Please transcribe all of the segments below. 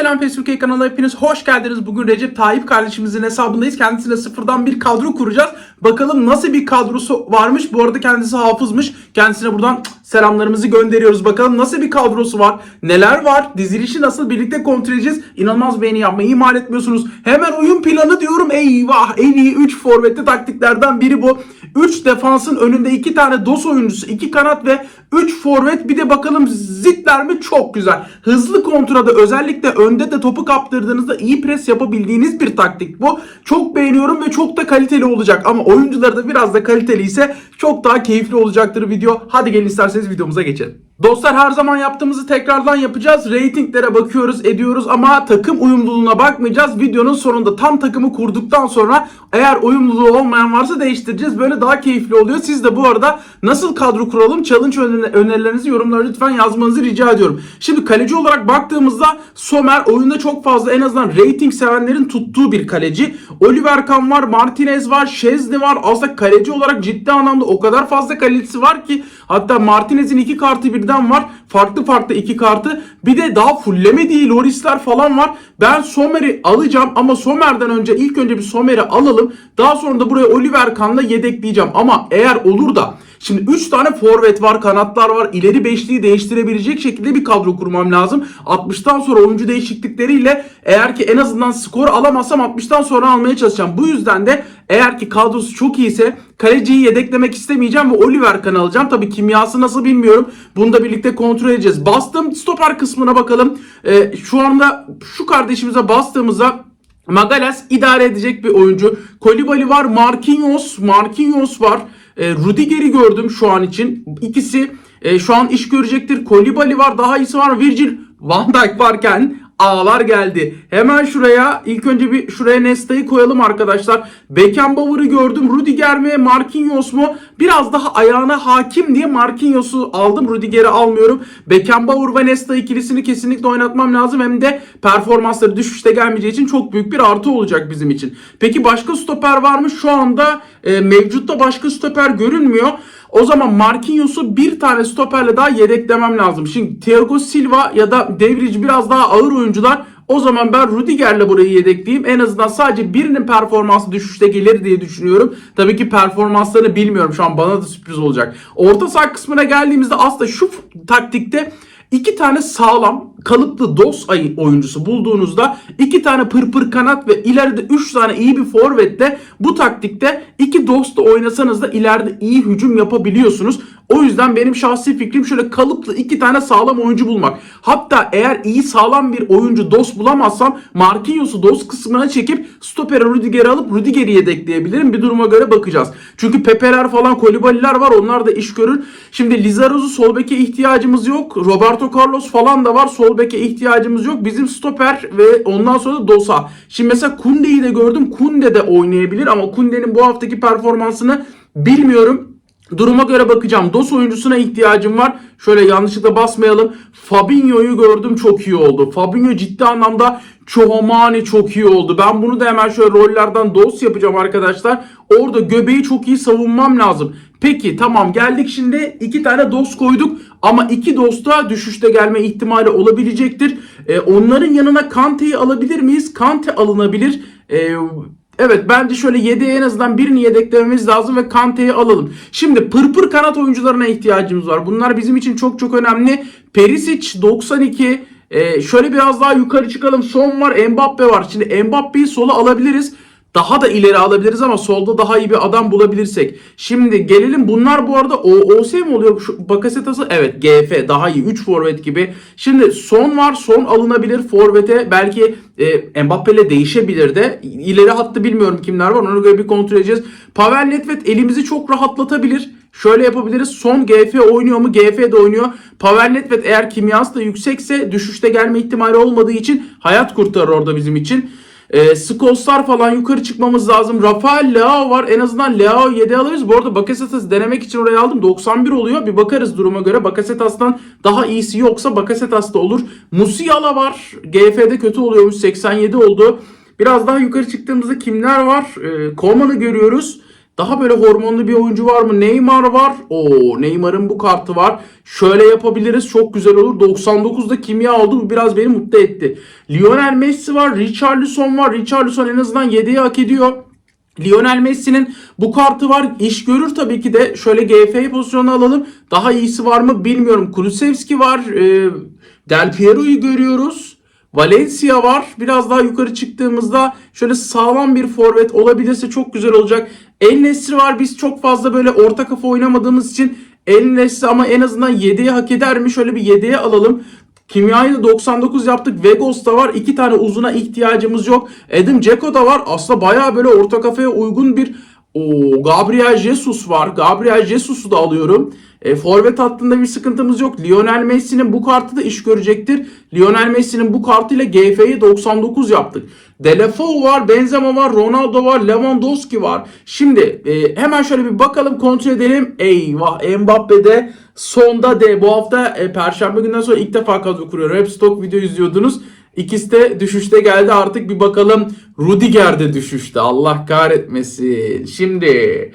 Selam Facebook kanalına hepiniz hoş geldiniz. Bugün Recep Tayyip kardeşimizin hesabındayız. Kendisine sıfırdan bir kadro kuracağız. Bakalım nasıl bir kadrosu varmış. Bu arada kendisi hafızmış. Kendisine buradan selamlarımızı gönderiyoruz. Bakalım nasıl bir kadrosu var. Neler var. Dizilişi nasıl birlikte kontrol edeceğiz. İnanılmaz beğeni yapmayı ihmal etmiyorsunuz. Hemen oyun planı diyorum. Eyvah en iyi 3 forvetli taktiklerden biri bu. 3 defansın önünde 2 tane dos oyuncusu, 2 kanat ve 3 forvet. Bir de bakalım zitler mi? Çok güzel. Hızlı kontrada özellikle önde de topu kaptırdığınızda iyi pres yapabildiğiniz bir taktik bu. Çok beğeniyorum ve çok da kaliteli olacak. Ama oyuncuları da biraz da kaliteli ise çok daha keyifli olacaktır video. Hadi gelin isterseniz videomuza geçelim. Dostlar her zaman yaptığımızı tekrardan yapacağız. Ratinglere bakıyoruz, ediyoruz ama takım uyumluluğuna bakmayacağız. Videonun sonunda tam takımı kurduktan sonra eğer uyumluluğu olmayan varsa değiştireceğiz. Böyle daha keyifli oluyor. Siz de bu arada nasıl kadro kuralım challenge öner- önerilerinizi yorumlara lütfen yazmanızı rica ediyorum. Şimdi kaleci olarak baktığımızda Somer oyunda çok fazla en azından rating sevenlerin tuttuğu bir kaleci. Oliver Kahn var, Martinez var, Şezni var. Aslında kaleci olarak ciddi anlamda o kadar fazla kalitesi var ki hatta Martinez'in iki kartı birden var. Farklı farklı iki kartı. Bir de daha fulleme değil Lorisler falan var. Ben Somer'i alacağım ama Somer'den önce ilk önce bir Somer'i alalım. Daha sonra da buraya Oliver Kahn'la yedekleyeceğim. Ama eğer olur da Şimdi 3 tane forvet var, kanatlar var. İleri beşliği değiştirebilecek şekilde bir kadro kurmam lazım. 60'tan sonra oyuncu değişiklikleriyle eğer ki en azından skor alamazsam 60'tan sonra almaya çalışacağım. Bu yüzden de eğer ki kadrosu çok iyiyse kaleciyi yedeklemek istemeyeceğim ve Oliver Kahn alacağım. Tabii kimyası nasıl bilmiyorum. Bunu da birlikte kontrol edeceğiz. Bastım stoper kısmına bakalım. Ee, şu anda şu kardeşimize bastığımızda Magalas idare edecek bir oyuncu. Kolibali var, Marquinhos, Marquinhos var. E, Rudiger'i gördüm şu an için. İkisi e, şu an iş görecektir. Kolibali var, daha iyisi var. Virgil van Dijk varken ağlar geldi. Hemen şuraya ilk önce bir şuraya Nesta'yı koyalım arkadaşlar. Beckenbauer'ı gördüm. Rudiger mi Marquinhos mu? Biraz daha ayağına hakim diye Marquinhos'u aldım. Rudiger'i almıyorum. Beckenbauer ve Nesta ikilisini kesinlikle oynatmam lazım. Hem de performansları düşüşte gelmeyeceği için çok büyük bir artı olacak bizim için. Peki başka stoper var mı? Şu anda e, mevcutta başka stoper görünmüyor. O zaman Marquinhos'u bir tane stoperle daha yedeklemem lazım. Şimdi Thiago Silva ya da Devrici biraz daha ağır oyuncular. O zaman ben Rudiger'le burayı yedekleyeyim. En azından sadece birinin performansı düşüşte gelir diye düşünüyorum. Tabii ki performanslarını bilmiyorum. Şu an bana da sürpriz olacak. Orta saha kısmına geldiğimizde aslında şu taktikte iki tane sağlam kalıplı dos ayı oyuncusu bulduğunuzda iki tane pırpır kanat ve ileride üç tane iyi bir forvetle bu taktikte iki dostla oynasanız da ileride iyi hücum yapabiliyorsunuz. O yüzden benim şahsi fikrim şöyle kalıplı iki tane sağlam oyuncu bulmak. Hatta eğer iyi sağlam bir oyuncu dos bulamazsam Marquinhos'u dos kısmına çekip stopere Rudiger'i alıp Rudiger'i yedekleyebilirim. Bir duruma göre bakacağız. Çünkü Pepe'ler falan Kolibaliler var. Onlar da iş görür. Şimdi Lizaroz'u sol beke ihtiyacımız yok. Roberto Carlos falan da var. Sol beke ihtiyacımız yok. Bizim stoper ve ondan sonra da Dosa. Şimdi mesela Kunde'yi de gördüm. Kunde de oynayabilir ama Kunde'nin bu haftaki performansını bilmiyorum. Duruma göre bakacağım. DOS oyuncusuna ihtiyacım var. Şöyle yanlışlıkla basmayalım. Fabinho'yu gördüm çok iyi oldu. Fabinho ciddi anlamda Çohomani çok iyi oldu. Ben bunu da hemen şöyle rollerden DOS yapacağım arkadaşlar. Orada göbeği çok iyi savunmam lazım. Peki tamam geldik şimdi iki tane DOS koyduk. Ama iki dosta düşüşte gelme ihtimali olabilecektir. Ee, onların yanına Kante'yi alabilir miyiz? Kante alınabilir. Ee, Evet bence şöyle 7'ye en azından birini yedeklememiz lazım ve Kante'yi alalım. Şimdi pırpır kanat oyuncularına ihtiyacımız var. Bunlar bizim için çok çok önemli. Perisic 92. Ee, şöyle biraz daha yukarı çıkalım. Son var Mbappe var. Şimdi Mbappe'yi sola alabiliriz. Daha da ileri alabiliriz ama solda daha iyi bir adam bulabilirsek. Şimdi gelelim bunlar bu arada OOS mi oluyor? Şu Bakasetas'ı evet GF daha iyi 3 forvet gibi. Şimdi son var son alınabilir forvete belki e, Mbappe ile değişebilir de. İleri hattı bilmiyorum kimler var ona göre bir kontrol edeceğiz. Pavel Nedved elimizi çok rahatlatabilir. Şöyle yapabiliriz. Son GF oynuyor mu? GF de oynuyor. Pavel Nedved eğer kimyası da yüksekse düşüşte gelme ihtimali olmadığı için hayat kurtarır orada bizim için. E, Skoslar falan yukarı çıkmamız lazım. Rafael Leao var. En azından Leao 7 alırız. Bu arada Bakasetas'ı denemek için oraya aldım. 91 oluyor. Bir bakarız duruma göre. Bakasetas'tan daha iyisi yoksa Bakasetas da olur. Musiala var. GF'de kötü oluyormuş. 87 oldu. Biraz daha yukarı çıktığımızda kimler var? E, Koman'ı görüyoruz. Daha böyle hormonlu bir oyuncu var mı? Neymar var. Oo Neymar'ın bu kartı var. Şöyle yapabiliriz. Çok güzel olur. 99'da kimya oldu. Bu biraz beni mutlu etti. Lionel Messi var. Richarlison var. Richarlison en azından 7'yi hak ediyor. Lionel Messi'nin bu kartı var. İş görür tabii ki de. Şöyle GF pozisyonu alalım. Daha iyisi var mı bilmiyorum. Kulusevski var. Ee, Del Piero'yu görüyoruz. Valencia var. Biraz daha yukarı çıktığımızda şöyle sağlam bir forvet olabilirse çok güzel olacak. El Nesri var. Biz çok fazla böyle orta kafa oynamadığımız için El Nesri ama en azından 7'yi hak eder mi? Şöyle bir 7'ye alalım. Kimyayı da 99 yaptık. Vegos da var. İki tane uzuna ihtiyacımız yok. Edin Dzeko da var. Aslında bayağı böyle orta kafaya uygun bir o Gabriel Jesus var. Gabriel Jesus'u da alıyorum. E, forvet hattında bir sıkıntımız yok. Lionel Messi'nin bu kartı da iş görecektir. Lionel Messi'nin bu kartıyla GF'yi 99 yaptık. Delafeu var, Benzema var, Ronaldo var, Lewandowski var. Şimdi e, hemen şöyle bir bakalım kontrol edelim. Eyvah Mbappe de sonda de bu hafta e, Perşembe günden sonra ilk defa kadro kuruyorum. Hep stok video izliyordunuz. İkisi de düşüşte geldi artık bir bakalım. Rudiger de düşüşte Allah kahretmesin. Şimdi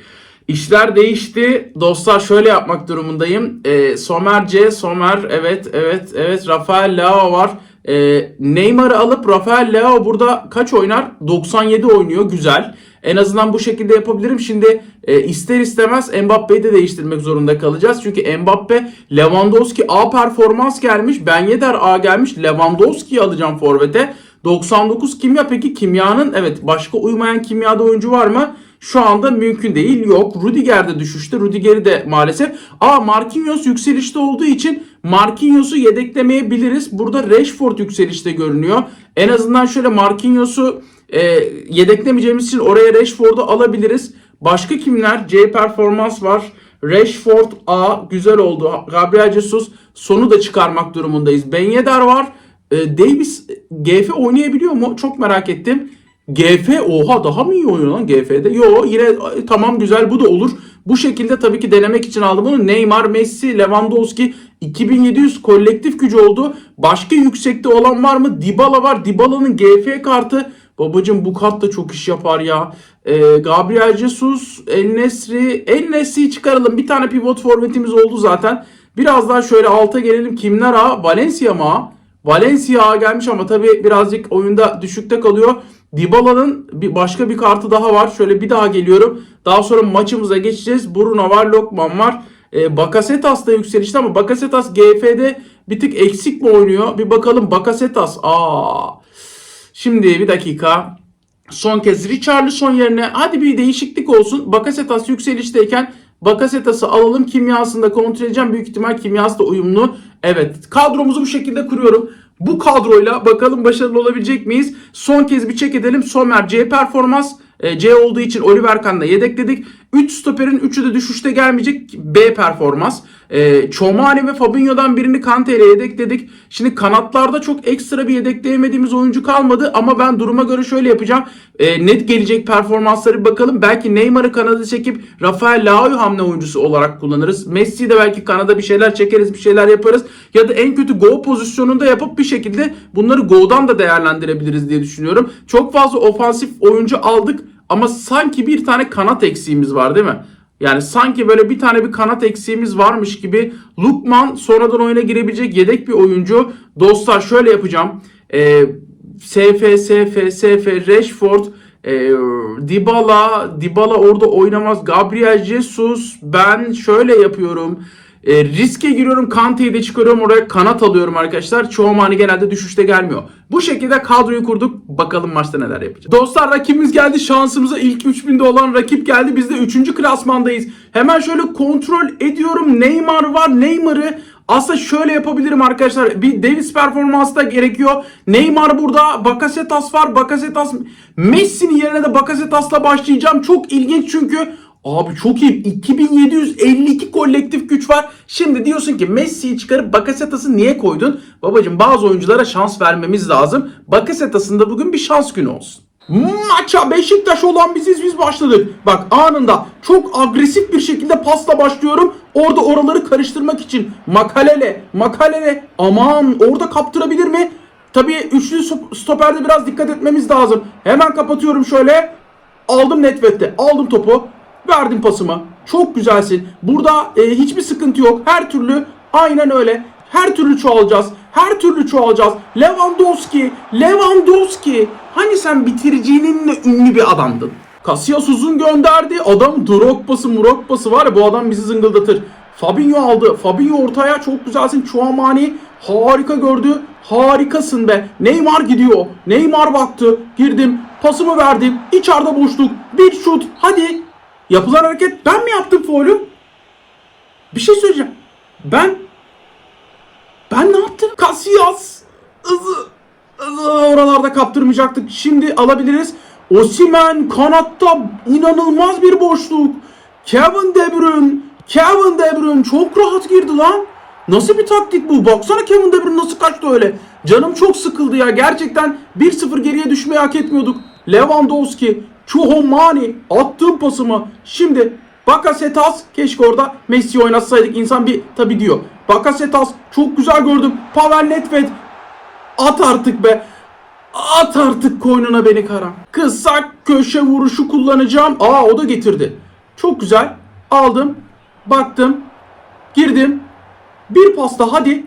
işler değişti. Dostlar şöyle yapmak durumundayım. E, Somer C, Somer evet evet evet Rafael Leao var. E, Neymar'ı alıp Rafael Leao burada kaç oynar? 97 oynuyor güzel. En azından bu şekilde yapabilirim. Şimdi e, ister istemez Mbappe'yi de değiştirmek zorunda kalacağız. Çünkü Mbappe Lewandowski A performans gelmiş. Ben Yedder A gelmiş. Lewandowski'yi alacağım forvete. 99 kimya peki kimyanın evet başka uymayan kimyada oyuncu var mı? Şu anda mümkün değil. Yok. Rudiger de düşüşte. Rudiger'i de maalesef. Aa Marquinhos yükselişte olduğu için Marquinhos'u yedeklemeyebiliriz. Burada Rashford yükselişte görünüyor. En azından şöyle Marquinhos'u e, yedeklemeyeceğimiz için oraya Rashford'u alabiliriz. Başka kimler? C performans var. Rashford A güzel oldu. Gabriel Jesus sonu da çıkarmak durumundayız. Ben Yedder var. E, Davis GF oynayabiliyor mu? Çok merak ettim. GF oha daha mı iyi oynuyor lan GF'de? Yo yine e, tamam güzel bu da olur. Bu şekilde tabii ki denemek için aldım bunu. Neymar, Messi, Lewandowski 2700 kolektif gücü oldu. Başka yüksekte olan var mı? Dybala var. Dybala'nın GF kartı. Babacım bu kart da çok iş yapar ya. Ee, Gabriel Jesus, El Nesri. El Nesri'yi çıkaralım. Bir tane pivot forvetimiz oldu zaten. Biraz daha şöyle alta gelelim. Kimler ha? Valencia mı ha? Valencia gelmiş ama tabii birazcık oyunda düşükte kalıyor. Dybala'nın bir başka bir kartı daha var. Şöyle bir daha geliyorum. Daha sonra maçımıza geçeceğiz. Bruno var, Lokman var. E, Bakasetas da yükselişte ama Bakasetas GF'de bir tık eksik mi oynuyor? Bir bakalım Bakasetas. Aa. Şimdi bir dakika. Son kez Richarlison yerine hadi bir değişiklik olsun. Bakasetas yükselişteyken Bakasetas'ı alalım. Kimyasını da kontrol edeceğim. Büyük ihtimal kimyası da uyumlu. Evet. Kadromuzu bu şekilde kuruyorum. Bu kadroyla bakalım başarılı olabilecek miyiz? Son kez bir çek edelim. Somer C performans. E, C olduğu için Oliver Kahn'da yedekledik. 3 stoperin 3'ü de düşüşte gelmeyecek. B performans. E, Çomani ve Fabinho'dan birini Kante ile yedekledik. Şimdi kanatlarda çok ekstra bir yedekleyemediğimiz oyuncu kalmadı. Ama ben duruma göre şöyle yapacağım. E, net gelecek performansları bir bakalım. Belki Neymar'ı kanada çekip Rafael Leao'yu hamle oyuncusu olarak kullanırız. Messi'yi de belki kanada bir şeyler çekeriz, bir şeyler yaparız. Ya da en kötü go pozisyonunda yapıp bir şekilde bunları go'dan da değerlendirebiliriz diye düşünüyorum. Çok fazla ofansif oyuncu aldık. Ama sanki bir tane kanat eksiğimiz var değil mi? Yani sanki böyle bir tane bir kanat eksiğimiz varmış gibi. Lukman sonradan oyuna girebilecek yedek bir oyuncu. Dostlar şöyle yapacağım. Ee, SF, SF, SF, Rashford, e, Dybala, Dybala orada oynamaz. Gabriel Jesus, ben şöyle yapıyorum. E, riske giriyorum. Kante'yi de çıkarıyorum. Oraya kanat alıyorum arkadaşlar. Çoğumani genelde düşüşte gelmiyor. Bu şekilde kadroyu kurduk. Bakalım maçta neler yapacağız. Dostlar rakibimiz geldi. Şansımıza ilk 3000'de olan rakip geldi. Biz de 3. klasmandayız. Hemen şöyle kontrol ediyorum. Neymar var. Neymar'ı aslında şöyle yapabilirim arkadaşlar. Bir Davis performansı da gerekiyor. Neymar burada. Bakasetas var. Bakasetas Messi'nin yerine de Bakasetas'la başlayacağım. Çok ilginç çünkü Abi çok iyi. 2752 kolektif güç var. Şimdi diyorsun ki Messi'yi çıkarıp Bakasetas'ı niye koydun? Babacım bazı oyunculara şans vermemiz lazım. Bakasetas'ın da bugün bir şans günü olsun. Maça Beşiktaş olan biziz biz başladık. Bak anında çok agresif bir şekilde pasla başlıyorum. Orada oraları karıştırmak için. Makalele, makalele. Aman orada kaptırabilir mi? Tabii üçlü stoperde biraz dikkat etmemiz lazım. Hemen kapatıyorum şöyle. Aldım Netvet'te. Aldım topu. Verdim pasımı. Çok güzelsin. Burada e, hiçbir sıkıntı yok. Her türlü aynen öyle. Her türlü çoğalacağız. Her türlü çoğalacağız. Lewandowski, Lewandowski. Hani sen bitiricininle ünlü bir adamdın. Casillas uzun gönderdi. Adam Drogba'sı Murogba'sı var ya bu adam bizi zıngıldatır. Fabinho aldı. Fabinho ortaya çok güzelsin. Chouamani harika gördü. Harikasın be. Neymar gidiyor. Neymar baktı. Girdim. Pasımı verdim. İçeride boşluk. Bir şut. Hadi. Yapılan hareket ben mi yaptım faulü? Bir şey söyleyeceğim. Ben ben ne yaptım? Casillas. Hızı. Hızı oralarda kaptırmayacaktık. Şimdi alabiliriz. Osimen kanatta inanılmaz bir boşluk. Kevin De Bruyne. Kevin De Bruyne çok rahat girdi lan. Nasıl bir taktik bu? Baksana Kevin De Bruyne nasıl kaçtı öyle. Canım çok sıkıldı ya. Gerçekten 1-0 geriye düşmeyi hak etmiyorduk. Lewandowski, Chouamani attığım pasımı. Şimdi Bakasetas keşke orada Messi oynatsaydık. İnsan bir tabi diyor. Bakasetas çok güzel gördüm. Pavel Nedved at artık be. At artık koynuna beni kara. Kısa köşe vuruşu kullanacağım. Aa o da getirdi. Çok güzel. Aldım. Baktım. Girdim. Bir pasta hadi.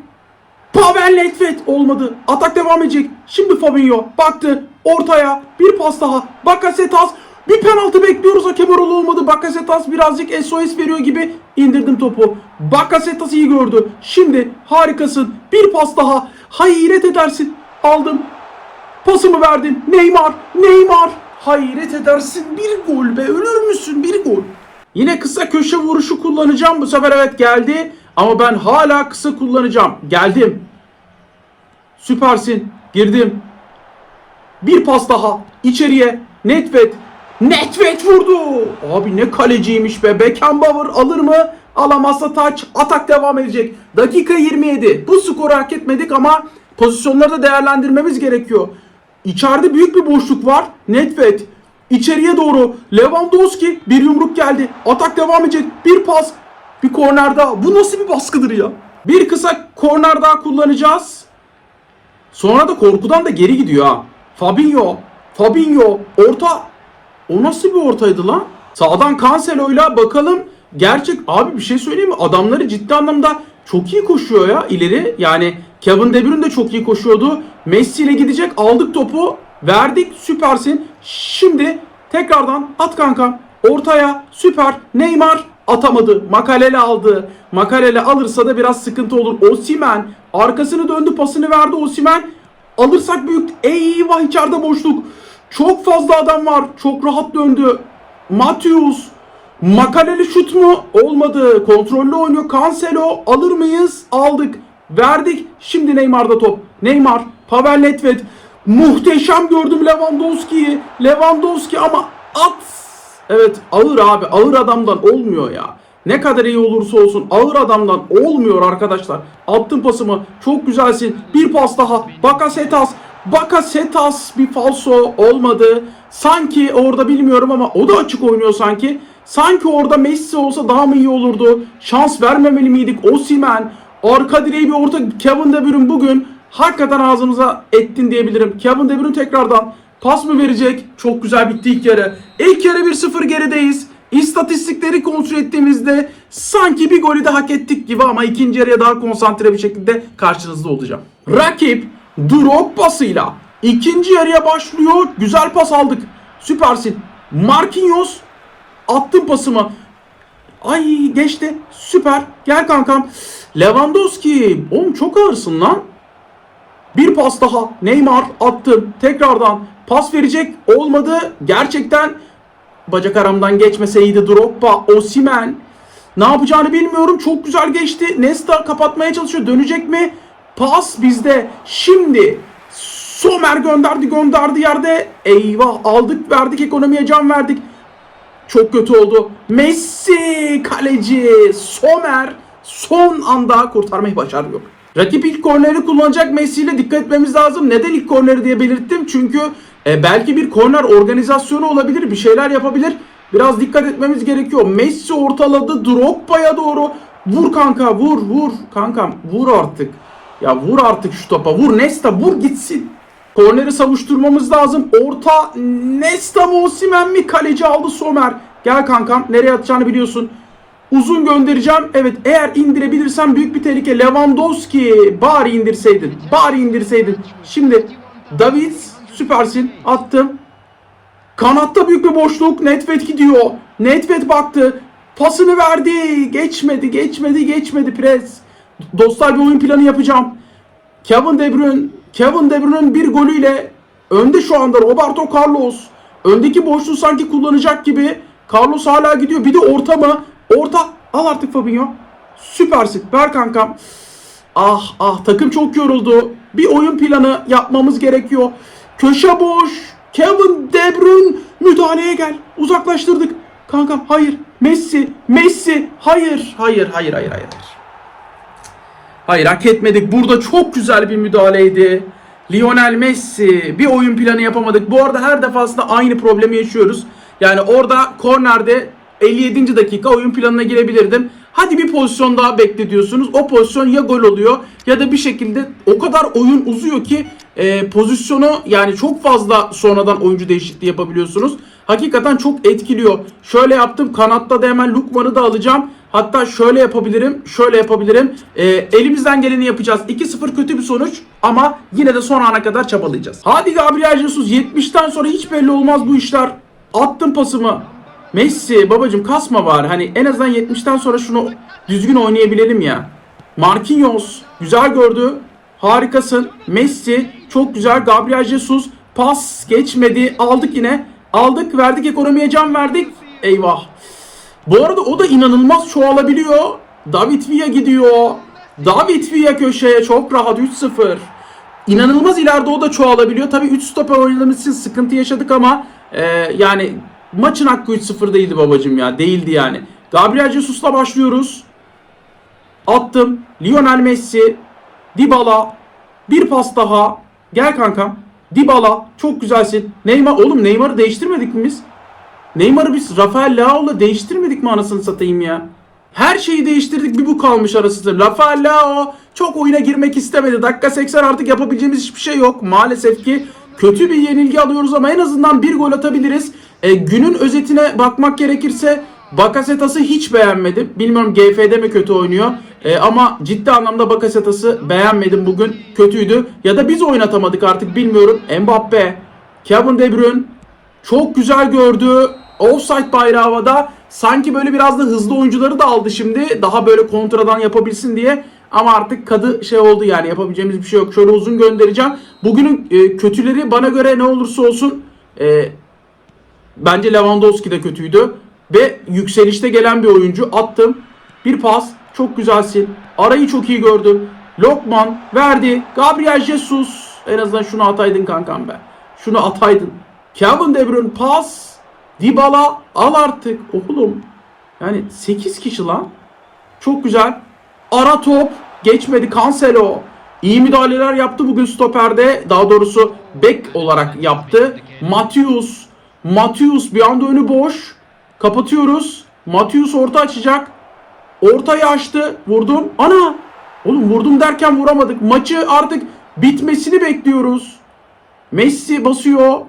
Pavel Nedved olmadı. Atak devam edecek. Şimdi Fabinho baktı ortaya. Bir pas daha. Bakasetas bir penaltı bekliyoruz. Hakem oralı olmadı. Bakasetas birazcık SOS veriyor gibi indirdim topu. Bakasetas iyi gördü. Şimdi harikasın. Bir pas daha. Hayret edersin. Aldım. Pasımı verdim. Neymar. Neymar. Hayret edersin. Bir gol be. Ölür müsün? Bir gol. Yine kısa köşe vuruşu kullanacağım. Bu sefer evet geldi. Ama ben hala kısa kullanacağım. Geldim. Süpersin. Girdim. Bir pas daha. İçeriye. Netvet. Netvet vurdu. Abi ne kaleciymiş be. Beckenbauer alır mı? Alamazsa taç. Atak devam edecek. Dakika 27. Bu skoru hak etmedik ama pozisyonları da değerlendirmemiz gerekiyor. İçeride büyük bir boşluk var. Netvet. İçeriye doğru. Lewandowski bir yumruk geldi. Atak devam edecek. Bir pas. Bir korner daha. Bu nasıl bir baskıdır ya? Bir kısa korner daha kullanacağız. Sonra da korkudan da geri gidiyor ha. Fabinho. Fabinho. Orta. O nasıl bir ortaydı lan? Sağdan Cancelo'yla bakalım. Gerçek abi bir şey söyleyeyim mi? Adamları ciddi anlamda çok iyi koşuyor ya ileri. Yani Kevin De Bruyne de çok iyi koşuyordu. Messi ile gidecek. Aldık topu. Verdik. Süpersin. Şimdi tekrardan at kankam. Ortaya. Süper. Neymar atamadı. Makalele aldı. Makalele alırsa da biraz sıkıntı olur. Osimen arkasını döndü pasını verdi Osimen. Alırsak büyük. Eyvah içeride boşluk. Çok fazla adam var. Çok rahat döndü. Matius. Makaleli şut mu? Olmadı. Kontrollü oynuyor. Cancelo alır mıyız? Aldık. Verdik. Şimdi Neymar'da top. Neymar. Pavel Nedved. Muhteşem gördüm Lewandowski'yi. Lewandowski ama at. Evet ağır abi. Ağır adamdan olmuyor ya. Ne kadar iyi olursa olsun ağır adamdan olmuyor arkadaşlar. Attım pasımı. Çok güzelsin. Bir pas daha. Bakasetas. Bakasetas bir falso olmadı. Sanki orada bilmiyorum ama o da açık oynuyor sanki. Sanki orada Messi olsa daha mı iyi olurdu? Şans vermemeli miydik? Osimen. Arka direği bir orta. Kevin De Bruyne bugün hakikaten ağzımıza ettin diyebilirim. Kevin De Bruyne tekrardan pas mı verecek? Çok güzel bitti ilk yarı. İlk yarı 1-0 gerideyiz. İstatistikleri kontrol ettiğimizde sanki bir golü de hak ettik gibi ama ikinci yarıya daha konsantre bir şekilde karşınızda olacağım. Rakip Drogba'sıyla ikinci yarıya başlıyor. Güzel pas aldık. Süpersin. Marquinhos attım pasımı. Ay geçti. Süper. Gel kankam. Lewandowski. Oğlum çok ağırsın lan. Bir pas daha. Neymar attım. Tekrardan pas verecek. Olmadı. Gerçekten bacak aramdan geçmeseydi Drogba, Osimen. Ne yapacağını bilmiyorum. Çok güzel geçti. Nesta kapatmaya çalışıyor. Dönecek mi? Pas bizde. Şimdi Somer gönderdi gönderdi yerde. Eyvah aldık verdik ekonomiye can verdik. Çok kötü oldu. Messi kaleci Somer son anda kurtarmayı başarıyor. Rakip ilk korneri kullanacak Messi ile dikkat etmemiz lazım. Neden ilk korneri diye belirttim? Çünkü e, belki bir korner organizasyonu olabilir. Bir şeyler yapabilir. Biraz dikkat etmemiz gerekiyor. Messi ortaladı. Drogba'ya doğru. Vur kanka vur vur. Kankam vur artık. Ya vur artık şu topa. Vur Nesta vur gitsin. Korneri savuşturmamız lazım. Orta Nesta mı Osimhen mi? Kaleci aldı Somer. Gel kankam. Nereye atacağını biliyorsun. Uzun göndereceğim. Evet eğer indirebilirsem büyük bir tehlike. Lewandowski. Bari indirseydin. Bari indirseydin. Şimdi David süpersin. Attım. Kanatta büyük bir boşluk. Nedved gidiyor. Nedved baktı. Pasını verdi. Geçmedi, geçmedi, geçmedi pres. Dostlar bir oyun planı yapacağım. Kevin De Bruyne, Kevin De Bruyne'ın bir golüyle önde şu anda Roberto Carlos. Öndeki boşluğu sanki kullanacak gibi. Carlos hala gidiyor. Bir de orta mı? Orta. Al artık Fabinho. Süpersin. Ver kankam. Ah ah takım çok yoruldu. Bir oyun planı yapmamız gerekiyor. Köşe boş. Kevin De Bruyne müdahaleye gel. Uzaklaştırdık. Kankam hayır. Messi. Messi. Hayır. Hayır hayır hayır hayır. Hayır hak etmedik. Burada çok güzel bir müdahaleydi. Lionel Messi. Bir oyun planı yapamadık. Bu arada her defasında aynı problemi yaşıyoruz. Yani orada kornerde 57. dakika oyun planına girebilirdim. Hadi bir pozisyon daha bekle diyorsunuz. O pozisyon ya gol oluyor ya da bir şekilde o kadar oyun uzuyor ki e, pozisyonu yani çok fazla sonradan oyuncu değişikliği yapabiliyorsunuz. Hakikaten çok etkiliyor. Şöyle yaptım kanatta da hemen Lukman'ı da alacağım. Hatta şöyle yapabilirim, şöyle yapabilirim. E, elimizden geleni yapacağız. 2-0 kötü bir sonuç ama yine de son ana kadar çabalayacağız. Hadi Gabriel Jesus 70'ten sonra hiç belli olmaz bu işler. Attım pasımı. Messi babacım kasma var. Hani en azından 70'ten sonra şunu düzgün oynayabilelim ya. Marquinhos güzel gördü. Harikasın. Messi çok güzel. Gabriel Jesus pas geçmedi. Aldık yine. Aldık verdik ekonomiye can verdik. Eyvah. Bu arada o da inanılmaz çoğalabiliyor. David Villa gidiyor. David Villa köşeye çok rahat 3-0. İnanılmaz ileride o da çoğalabiliyor. Tabii 3 stoper oynadığımız için sıkıntı yaşadık ama e, yani maçın hakkı 3-0 değildi babacım ya. Değildi yani. Gabriel Jesus'la başlıyoruz. Attım. Lionel Messi. Dybala. Bir pas daha. Gel kankam. Dybala. Çok güzelsin. Neymar. Oğlum Neymar'ı değiştirmedik mi biz? Neymar'ı biz Rafael Leao'la değiştirmedik mi anasını satayım ya? Her şeyi değiştirdik bir bu kalmış arasında. Rafael Leao çok oyuna girmek istemedi. Dakika 80 artık yapabileceğimiz hiçbir şey yok. Maalesef ki kötü bir yenilgi alıyoruz ama en azından bir gol atabiliriz. E, günün özetine bakmak gerekirse Bakasetas'ı hiç beğenmedim. Bilmiyorum GF'de mi kötü oynuyor. E, ama ciddi anlamda Bakasetas'ı beğenmedim bugün. Kötüydü. Ya da biz oynatamadık artık bilmiyorum. Mbappe, Kevin De Bruyne çok güzel gördü. Offside bayrağı havada. Sanki böyle biraz da hızlı oyuncuları da aldı şimdi. Daha böyle kontradan yapabilsin diye. Ama artık kadı şey oldu yani yapabileceğimiz bir şey yok. Şöyle uzun göndereceğim. Bugünün e, kötüleri bana göre ne olursa olsun e, bence Lewandowski de kötüydü. Ve yükselişte gelen bir oyuncu. Attım. Bir pas. Çok güzelsin. Arayı çok iyi gördüm. Lokman verdi. Gabriel Jesus. En azından şunu ataydın kankam be. Şunu ataydın. Kevin De Bruyne pas. Dybala al artık oğlum. Yani 8 kişi lan. Çok güzel. Ara top. Geçmedi. Cancelo. İyi müdahaleler yaptı bugün stoperde. Daha doğrusu bek olarak yaptı. Matius. Matius bir anda önü boş. Kapatıyoruz. Matius orta açacak. Ortayı açtı. Vurdum. Ana! Oğlum vurdum derken vuramadık. Maçı artık bitmesini bekliyoruz. Messi basıyor.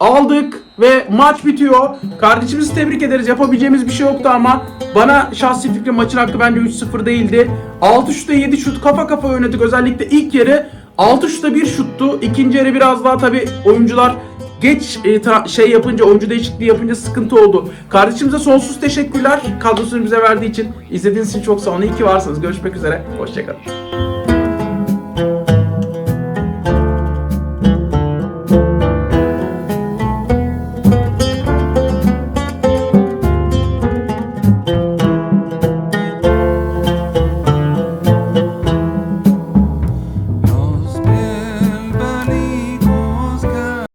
Aldık ve maç bitiyor. Kardeşimizi tebrik ederiz. Yapabileceğimiz bir şey yoktu ama bana şahsi fikrim maçın hakkı bence 3-0 değildi. 6 şutta 7 şut kafa kafa oynadık. Özellikle ilk yarı 6 şutta 1 şuttu. İkinci yarı biraz daha tabi oyuncular geç e, ta- şey yapınca, oyuncu değişikliği yapınca sıkıntı oldu. Kardeşimize sonsuz teşekkürler. Kadrosunu bize verdiği için. İzlediğiniz için çok sağ olun. İyi ki varsınız. Görüşmek üzere. Hoşçakalın.